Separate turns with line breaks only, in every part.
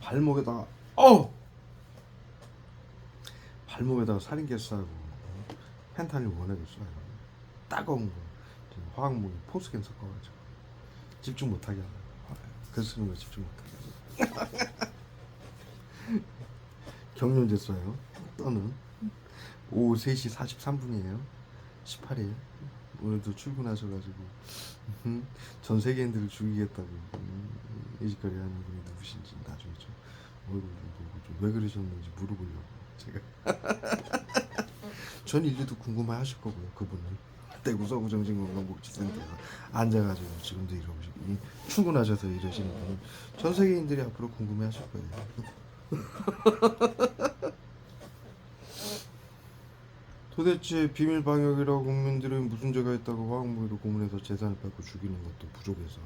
발목에다가 어 발목에다가 살인개 쏴고 펜타닐 원액을 쏴요. 따가운 거. 화학무기 포스겐 섞어가지고. 집중 못하게 하는 글 쓰는 거 집중 못하게 하는 경련제 쏴요. 떠는. 오후 3시 43분이에요. 18일. 오늘도 출근하셔가지고. 음, 전 세계인들을 죽이겠다고 짓거리 하는 분이 누구신지 나중에 좀 얼굴 좀 보고 좀 왜 그러셨는지 물어보려고 제가. 전 인류도 궁금해 하실 거고요 그분은. 대구 서구 정신건강복지센터에서 앉아가지고 지금도 이러고 이- 출근하셔서 이러시는 분은 전 세계인들이 앞으로 궁금해 하실 거예요. 도대체 비밀 방역이라고 국민들은 무슨 죄가 있다고 화학무기로 고문해서 재산을 뺏고 죽이는 것도 부족해서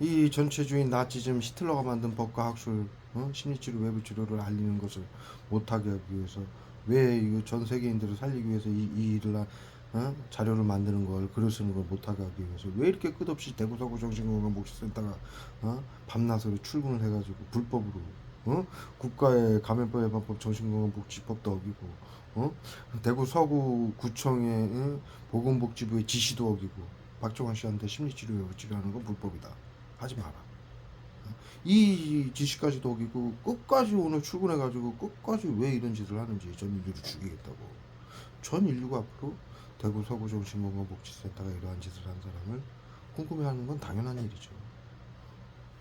이 전체주의 나치즘 히틀러가 만든 법과 학술 어? 심리치료 외부 치료를 알리는 것을 못하게 하기 위해서 왜 이거 전 세계인들을 살리기 위해서 이, 이 일을 하- 어? 자료를 만드는 걸 글을 쓰는 걸 못하게 하기 위해서 왜 이렇게 끝없이 대구서구 정신건강 복지센터가 어? 밤낮으로 출근을 해가지고 불법으로 어? 국가의 감염병 예방법 정신건강복지법도 어기고 어? 대구 서구 구청의 응? 보건복지부의 지시도 어기고 박정환 씨한테 심리치료 치료하는 건 불법이다. 하지 마라. 어? 이 지시까지도 어기고 끝까지 오늘 출근해가지고 끝까지 왜 이런 짓을 하는지 전 인류를 죽이겠다고. 전 인류가 앞으로 대구 서구 정신건강복지센터가 이러한 짓을 한 사람을 궁금해하는 건 당연한 일이죠.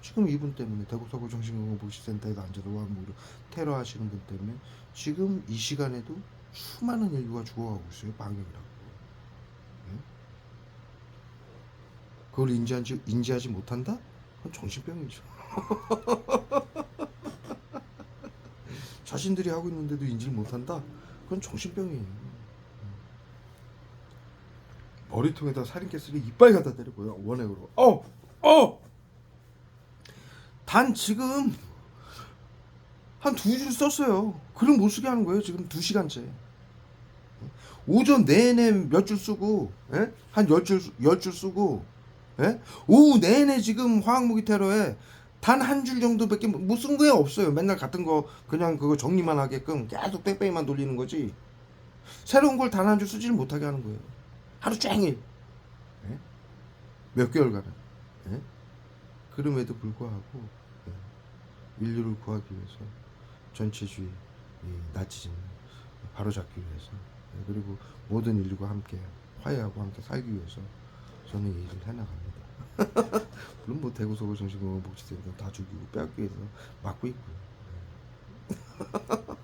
지금 이분 때문에 대구 서구 정신건강복지센터에서 앉아서 와무로 테러하시는 분 때문에 지금 이 시간에도 수많은 인류가 죽어가고 있어요 방역이라고 응? 그걸 인지하지, 인지하지 못한다? 그건 정신병이죠 자신들이 하고 있는데도 인지를 못한다? 그건 정신병이에요 머리통에다 살인개쓰리 이빨 갖다 때리고요 원액으로 어! 어! 단 지금 한 두 줄 썼어요. 글을 못 쓰게 하는 거예요. 지금 두 시간째. 오전 내내 몇 줄 쓰고, 예? 한열 줄, 열 줄 쓰고, 예? 오후 내내 지금 화학무기 테러에 단 한 줄 정도밖에 못쓴게 없어요. 맨날 같은 거 그냥 그거 정리만 하게끔 계속 뺑뺑이만 돌리는 거지. 새로운 걸 단 한 줄 쓰지를 못하게 하는 거예요. 하루 종일. 예? 몇 개월간은. 예? 그럼에도 불구하고 예, 인류를 구하기 위해서 전체주의 이 나치즘 바로잡기 위해서 예, 그리고 모든 인류가 함께 화해하고 함께 살기 위해서 저는 이 일을 해나갑니다. 물론 뭐 대구 서구 정신건강복지센터 다 죽이고 빼앗기 위해서 막고 있고요. 예.